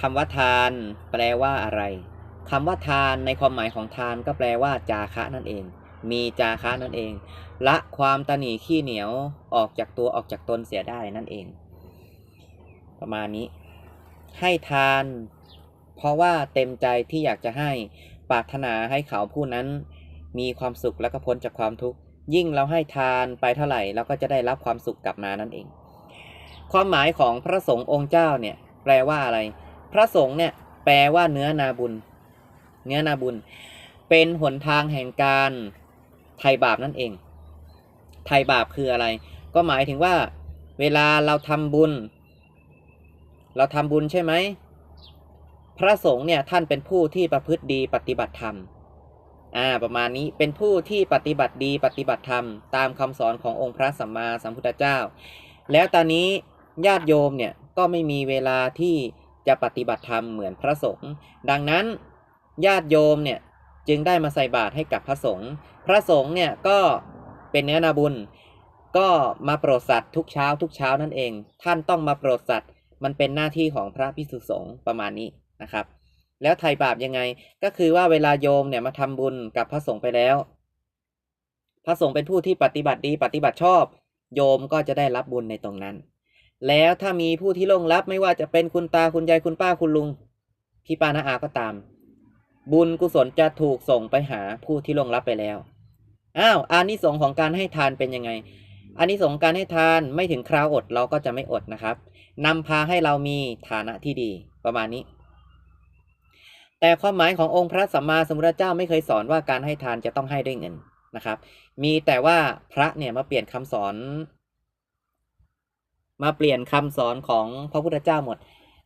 คำว่าทาน แปลว่าอะไรคำว่าทานในความหมายของทานก็แปลว่า จาคะนั่นเอง มีจาคะนั่นเอง ละความตนีขี้เหนียวออกจากตัวออกจากตนเสียได้นั่นเอง ประมาณนี้ ให้ทาน เพราะว่าเต็มใจที่อยากจะให้ปรารถนาให้เขาผู้นั้น มีความสุขและก็พ้นจากความทุกข์ยิ่งเราให้ทานไปเท่าไหร่เราก็จะได้รับความสุขกลับมานั่นเอง ความหมายของพระสงฆ์องค์เจ้าเนี่ย แปลว่าอะไร พระสงฆ์เนี่ยแปลว่าเนื้อนาบุญ เนื้อนาบุญ เป็นหนทางแห่งการไถ่บาปนั่นเอง ไถ่บาปคืออะไร ก็หมายถึงว่า เวลาเราทำบุญ เราทำบุญใช่ไหม พระสงฆ์เนี่ยท่านเป็นผู้ที่ประพฤติดีปฏิบัติธรรม อ่าประมาณนี้เป็นผู้ที่ปฏิบัติดีปฏิบัติธรรม ตามคำสอนขององค์พระสัมมาสัมพุทธเจ้า แล้วตอนนี้ญาติโยมเนี่ยก็ไม่มีเวลาที่ จะปฏิบัติธรรมเหมือนพระสงฆ์ดังนั้นญาติโยมเนี่ยจึงได้มาใส่บาตรให้กับพระสงฆ์พระสงฆ์เนี่ยก็เป็นเนื้อนาบุญ ก็มาโปรดสัตว์ทุกเช้าทุกเช้านั่นเอง ท่านต้องมาโปรดสัตว์มันเป็นหน้าที่ของพระพิสุสงฆ์ประมาณนี้นะครับ แล้วไถ่บาปยังไงก็คือว่าเวลาโยมเนี่ยมาทำบุญกับพระสงฆ์ไปแล้ว พระสงฆ์เป็นผู้ที่ปฏิบัติดีปฏิบัติชอบ โยมก็จะได้รับบุญในตรงนั้น แล้วถ้ามีผู้ที่ล่วงลับไม่ว่าจะเป็นคุณตาคุณยายคุณป้าคุณลุง พี่ป้านาอาก็ตาม บุญกุศลจะถูกส่งไปหาผู้ที่ล่วงลับไปแล้วอ้าวอานิสงส์ของการให้ทานเป็นยังไงอานิสงส์การให้ทานไม่ถึงคราวอดเราก็จะไม่อดนะครับนำพาให้เรามีฐานะที่ดีประมาณนี้ แต่ความหมายขององค์พระสัมมาสัมพุทธเจ้าไม่เคยสอนว่าการให้ทานจะต้องให้ด้วยเงินนะครับ มีแต่ว่าพระเนี่ยมาเปลี่ยนคำสอน มาเปลี่ยนคำสอนของพระพุทธเจ้าหมด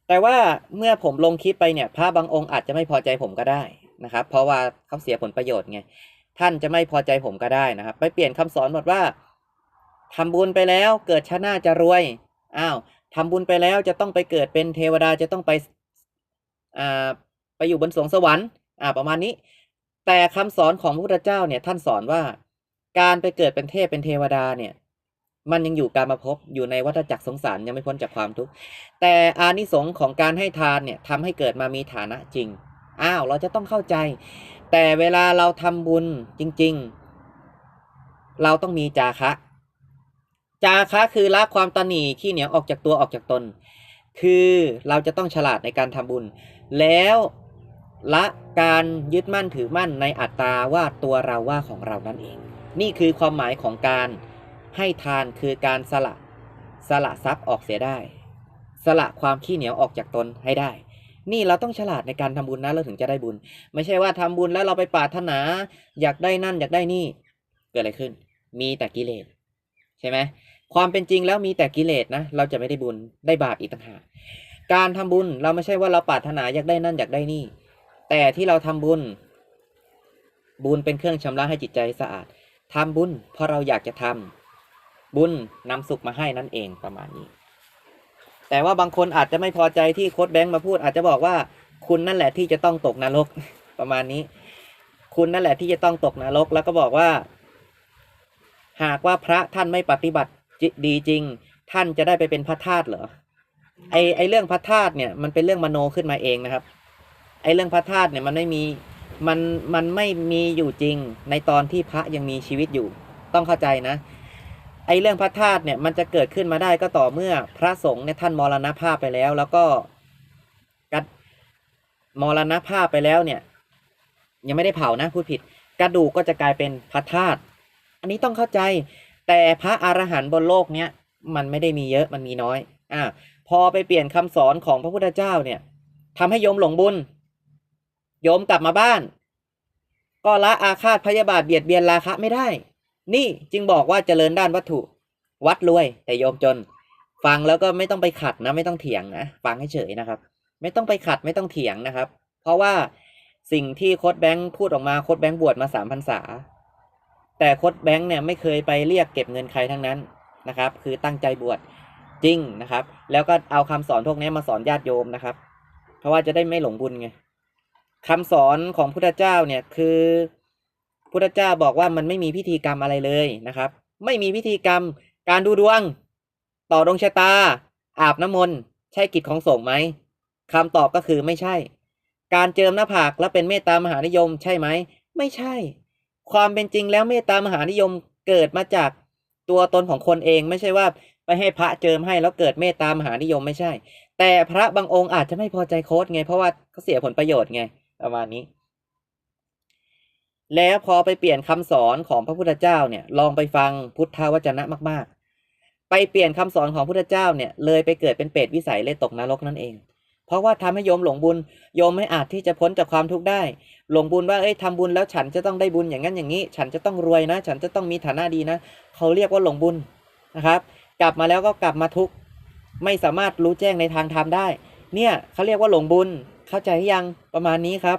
แต่ว่าเมื่อผมลงคลิปไปเนี่ยพระบางองค์อาจจะไม่พอใจผมก็ได้นะครับ เพราะว่าเขาเสียผลประโยชน์ไงท่านจะไม่พอใจผมก็ได้นะครับ ไปเปลี่ยนคำสอนหมดว่าทำบุญไปแล้วเกิดชาติหน้าจะรวยอ้าวทำบุญไปแล้วจะต้องไปเกิดเป็นเทวดาจะต้องไปอ่าไปอยู่บนสวงสวรรค์อ่าประมาณนี้ แต่คำสอนของพระพุทธเจ้าเนี่ยท่านสอนว่า การไปเกิดเป็นเทพเป็นเทวดาเนี่ย มันยังอยู่การมาพบอยู่ในวัฏจักรสงสารยังไม่พ้นจากความทุกข์แต่อานิสงส์ของการให้ทานเนี่ยทำให้เกิดมามีฐานะจริงอ้าวเราจะต้องเข้าใจ แต่เวลาเราทำบุญจริง ๆ เราต้องมีจาคะ จาคะคือละความตนีขี้เหนียวออกจากตัวออกจากตน คือเราจะต้องฉลาดในการทำบุญ แล้วละการยึดมั่นถือมั่นในอัตตาว่าตัวเราว่าของเรานั่นเอง นี่คือความหมายของการ ให้ทานคือการสละสละทรัพย์ออกเสียได้ สละความขี้เหนียวออกจากตนให้ได้ นี่เราต้องฉลาดในการทำบุญนะเราถึงจะได้บุญ ไม่ใช่ว่าทำบุญแล้วเราไปปรารถนา อยากได้นั่นอยากได้นี่ เกิดอะไรขึ้น มีแต่กิเลสใช่ไหมความเป็นจริงแล้วมีแต่กิเลสนะ เราจะไม่ได้บุญได้บาปอีกต่างหากการทำบุญเราไม่ใช่ว่าเราปรารถนาอยากได้นั่นอยากได้นี่ แต่ที่เราทำบุญ บุญเป็นเครื่องชำระให้จิตใจสะอาดทำบุญเพราะเราอยากจะทำ บุญนำสุขมาให้นั่นเองประมาณนี้ แต่ว่าบางคนอาจจะไม่พอใจที่โค้ดแบงค์มาพูด อาจจะบอกว่าคุณนั่นแหละที่จะต้องตกนรกประมาณนี้ คุณนั่นแหละที่จะต้องตกนรกแล้วก็บอกว่า หากว่าพระท่านไม่ปฏิบัติจิดีจริง ท่านจะได้ไปเป็นพระธาตุเหรอไอไอเรื่องพระธาตุเนี่ยมันเป็นเรื่องมโนขึ้นมาเองนะครับ ไอเรื่องพระธาตุเนี่ยมันไม่มีมันมันไม่มีอยู่จริงในตอนที่พระยังมีชีวิตอยู่ ต้องเข้าใจนะ ไอเรื่องพระธาตุเนี่ยมันจะเกิดขึ้นมาได้ก็ต่อเมื่อพระสงฆ์เนี่ยท่านมรณภาพไปแล้ว แล้วก็กัดมรณภาพไปแล้วเนี่ย ยังไม่ได้เผานะพูดผิด กระดูกก็จะกลายเป็นพระธาตุอันนี้ต้องเข้าใจ แต่พระอรหันต์บนโลกเนี้ยมันไม่ได้มีเยอะมันมีน้อยอ่าพอไปเปลี่ยนคำสอนของพระพุทธเจ้าเนี่ยทำให้โยมหลงบุญโยมกลับมาบ้าน ก็ละอาฆาตพยาบาทเบียดเบียนราคะไม่ได้ นี่จึงบอกว่าเจริญด้านวัตถุ วัดรวย แต่โยมจน ฟังแล้วก็ไม่ต้องไปขัดนะ ไม่ต้องเถียงนะฟังให้เฉยนะครับ ไม่ต้องไปขัดไม่ต้องเถียงนะครับ เพราะว่าสิ่งที่โค้ดแบงค์พูดออกมาโค้ดแบงค์บวชมาสามพรรษา แต่โค้ดแบงค์เนี่ยไม่เคยไปเรียกเก็บเงินใครทั้งนั้นนะครับ คือตั้งใจบวชจริงนะครับ แล้วก็เอาคำสอนพวกนี้มาสอนญาติโยมนะครับ เพราะว่าจะได้ไม่หลงบุญไงคำสอนของพุทธเจ้าเนี่ยคือ พุทธเจ้าบอกว่ามันไม่มีพิธีกรรมอะไรเลยนะครับ ไม่มีพิธีกรรมการดูดวง ต่อดวงชะตา อาบน้ำมนต์ใช่กิจของสงฆ์ไหมคำตอบก็คือไม่ใช่ การเจิมหน้าผากแล้วเป็นเมตตามหานิยมใช่ไหม ไม่ใช่ ความเป็นจริงแล้วเมตตามหานิยมเกิดมาจากตัวตนของคนเองไม่ใช่ว่าไปให้พระเจิมให้แล้วเกิดเมตตามหานิยมไม่ใช่ แต่พระบางองค์อาจจะไม่พอใจโค้ดไง เพราะว่าเขาเสียผลประโยชน์ไงประมาณนี้ แล้วพอไปเปลี่ยนคำสอนของพระพุทธเจ้าเนี่ยลองไปฟังพุทธวจนะมาก ๆ ไปเปลี่ยนคำสอนของพุทธเจ้าเนี่ยเลยไปเกิดเป็นเปรตวิสัยเลยตกนรกนั่นเอง เพราะว่าทำให้โยมหลงบุญโยมไม่อาจที่จะพ้นจากความทุกข์ได้ หลงบุญว่าเอ้ยทำบุญแล้วฉันจะต้องได้บุญอย่างนั้นอย่างนี้ ฉันจะต้องรวยนะ ฉันจะต้องมีฐานะดีนะเขาเรียกว่าหลงบุญนะครับ กลับมาแล้วก็กลับมาทุกข์ไม่สามารถรู้แจ้งในทางธรรมได้ เนี่ยเขาเรียกว่าหลงบุญเข้าใจหรือยังประมาณนี้ครับ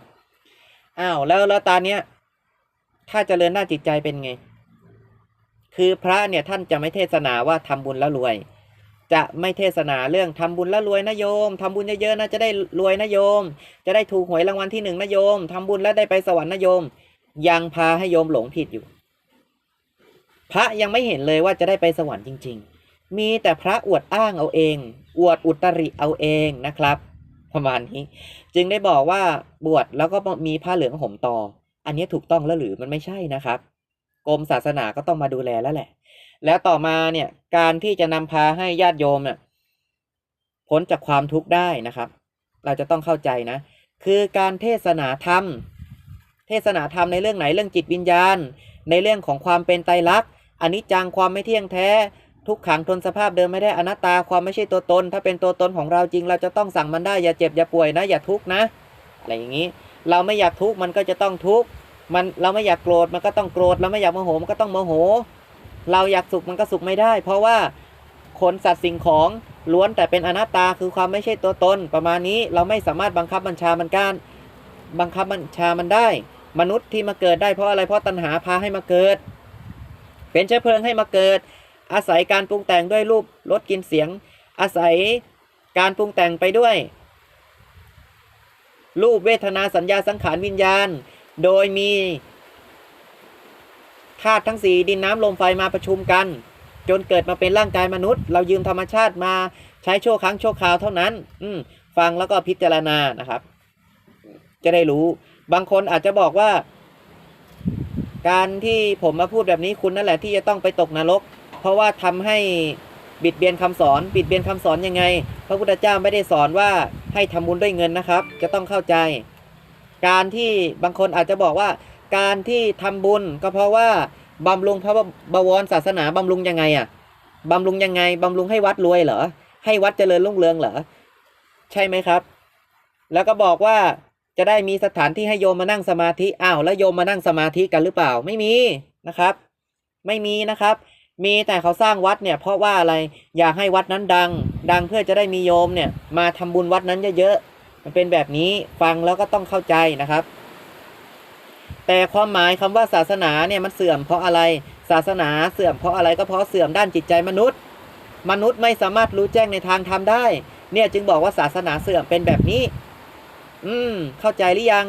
อ้าวแล้วแล้วตอนเนี้ย ถ้าเจริญด้านจิตใจเป็นไง คือพระเนี่ยท่านจะไม่เทศนาว่าทำบุญแล้วรวย จะไม่เทศนาเรื่องทำบุญแล้วรวยนะโยมทำบุญเยอะๆนะจะได้รวยนะโยม จะได้ถูกหวยรางวัลที่หนึ่งนะโยมทำบุญแล้วได้ไปสวรรค์นะโยม ยังพาให้โยมหลงผิดอยู่ พระยังไม่เห็นเลยว่าจะได้ไปสวรรค์จริง ๆ มีแต่พระอวดอ้างเอาเอง อวดอุตริเอาเองนะครับ ประมาณนี้ จึงได้บอกว่าบวชแล้วก็มีผ้าเหลืองห่มต่อ อันนี้ถูกต้องแล้วหรือมันไม่ใช่นะครับ กรมศาสนาก็ต้องมาดูแลแล้วแหละ แล้วต่อมาเนี่ยการที่จะนำพาให้ญาติโยมเนี่ยพ้นจากความทุกข์ได้นะครับ เราจะต้องเข้าใจนะ คือการเทศนาธรรม เทศนาธรรมในเรื่องไหนเรื่องจิตวิญญาณ ในเรื่องของความเป็นไตรลักษณ์อันิจจังความไม่เที่ยงแท้ทุกขังทนสภาพเดิมไม่ได้อนัตตาความไม่ใช่ตัวตน ถ้าเป็นตัวตนของเราจริง เราจะต้องสั่งมันได้อย่าเจ็บอย่าป่วยนะ อย่าทุกข์นะอะไรอย่างนี้ เราไม่อยากทุกข์มันก็จะต้องทุกข์ มันเราไม่อยากโกรธมันก็ต้องโกรธเราไม่อยากโมโหมันก็ต้องโมโห เราอยากสุขมันก็สุขไม่ได้ เพราะว่าคนสัตว์สิ่งของล้วนแต่เป็นอนัตตาคือความไม่ใช่ตัวตน ประมาณนี้เราไม่สามารถบังคับบัญชามันการบังคับบัญชามันได้ มนุษย์ที่มาเกิดได้เพราะอะไรเพราะตัณหาพาให้มาเกิด เป็นเชื้อเพลิงให้มาเกิด อาศัยการปรุงแต่งด้วยรูปรสกลินเสียง อาศัยการปรุงแต่งไปด้วย รูปเวทนาสัญญาสังขารวิญญาณ โดยมีธาตุทั้งสี่ดินน้ำลมไฟมาประชุมกัน จนเกิดมาเป็นร่างกายมนุษย์ เรายืมธรรมชาติมาใช้ชั่วครั้งชั่วคราวเท่านั้น อืฟังแล้วก็พิจารณานะครับ จะได้รู้ บางคนอาจจะบอกว่า การที่ผมมาพูดแบบนี้คุณนั่นแหละที่จะต้องไปตกนรก เพราะว่าทำให้บิดเบียนคำสอน บิดเบียนคำสอนยังไง พระพุทธเจ้าไม่ได้สอนว่าให้ทำบุญด้วยเงินนะครับ จะต้องเข้าใจ การที่บางคนอาจจะบอกว่าการที่ทำบุญก็เพราะว่าบำรุงพระบวรศาสนาบำรุงยังไงอะบำรุงยังไงบำรุงให้วัดรวยเหรอให้วัดเจริญรุ่งเรืองเหรอใช่ไหมครับ แล้วก็บอกว่าจะได้มีสถานที่ให้โยมมานั่งสมาธิอ้าวแล้วโยมมานั่งสมาธิกันหรือเปล่าไม่มีนะครับ ไม่มีนะครับ มีแต่เขาสร้างวัดเนี่ยเพราะว่าอะไรอยากให้วัดนั้นดัง ดังเพื่อจะได้มีโยมเนี่ยมาทำบุญวัดนั้นเยอะๆ มันเป็นแบบนี้ฟังแล้วก็ต้องเข้าใจนะครับ แต่ความหมายคำว่าศาสนาเนี่ยมันเสื่อมเพราะอะไรศาสนาเสื่อมเพราะอะไรก็เพราะเสื่อมด้านจิตใจมนุษย์ มนุษย์ไม่สามารถรู้แจ้งในทางธรรมได้ เนี่ยจึงบอกว่าศาสนาเสื่อมเป็นแบบนี้ อืม เข้าใจหรือยัง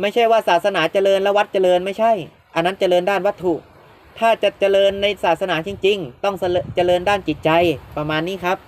ไม่ใช่ว่าศาสนาเจริญแล้ววัดเจริญไม่ใช่ อันนั้นเจริญด้านวัตถุ ถ้าจะเจริญในศาสนาจริง ๆ ต้องเจริญด้านจิตใจประมาณนี้ครับ